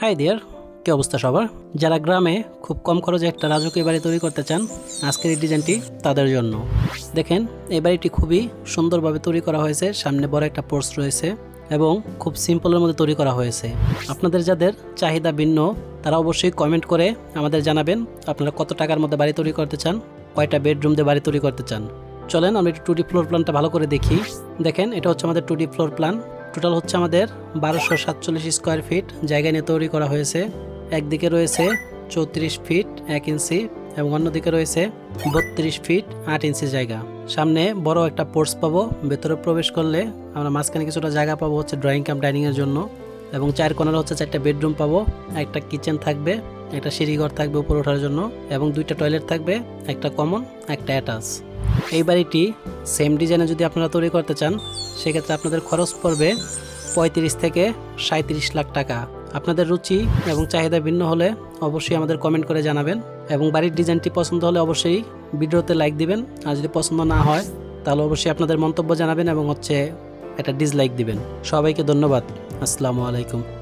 High দিয়ার কী অবস্থা সবার? যারা গ্রামে খুব কম খরচে একটা রাজকীয় বাড়ি তৈরি করতে চান, আজকের এই ডিজাইনটি তাদের জন্য। দেখেন, এই বাড়িটি খুবই সুন্দরভাবে তৈরি করা হয়েছে, সামনে বড় একটা পোর্স রয়েছে এবং খুব সিম্পলের মধ্যে তৈরি করা হয়েছে। আপনাদের যাদের চাহিদা ভিন্ন, তারা অবশ্যই কমেন্ট করে আমাদের জানাবেন, আপনারা কত টাকার মধ্যে বাড়ি তৈরি করতে চান, কয়টা বেডরুম দিয়ে বাড়ি তৈরি করতে চান। চলেন, আমরা একটু টু ডি ফ্লোর প্ল্যানটা ভালো করে দেখি। দেখেন, এটা হচ্ছে আমাদের two D floor plan total হচ্ছে আমাদের বারোশো সাতচল্লিশ স্কোয়ার ফিট জায়গা নিয়ে তৈরি করা হয়েছে। একদিকে রয়েছে চৌত্রিশ ফিট এক ইঞ্চি এবং অন্যদিকে রয়েছে বত্রিশ ফিট আট ইঞ্চি জায়গা। সামনে বড় একটা পোর্টস পাবো। ভেতরে প্রবেশ করলে আমরা মাঝখানে কিছুটা জায়গা পাবো হচ্ছে ড্রয়িং কাম ডাইনিংয়ের জন্য। এবং চার কোনার হচ্ছে চারটা বেডরুম পাবো। একটা কিচেন থাকবে, একটা সিঁড়িঘর থাকবে উপরে ওঠার জন্য এবং দুইটা টয়লেট থাকবে, একটা কমন একটা অ্যাটাচ এই বাড়িটি সেম ডিজাইনে যদি আপনারা তৈরি করতে চান সেক্ষেত্রে আপনাদের খরচ পড়বে পঁয়ত্রিশ থেকে সাঁত্রিশ লাখ টাকা। আপনাদের রুচি এবং চাহিদা ভিন্ন হলে অবশ্যই আমাদের কমেন্ট করে জানাবেন এবং বাড়ির ডিজাইনটি পছন্দ হলে অবশ্যই ভিডিওতে লাইক দিবেন। আর যদি পছন্দ না হয়, তাহলে অবশ্যই আপনাদের মন্তব্য জানাবেন এবং হচ্ছে একটা ডিসলাইক দিবেন। সবাইকে ধন্যবাদ। আসসালামু আলাইকুম।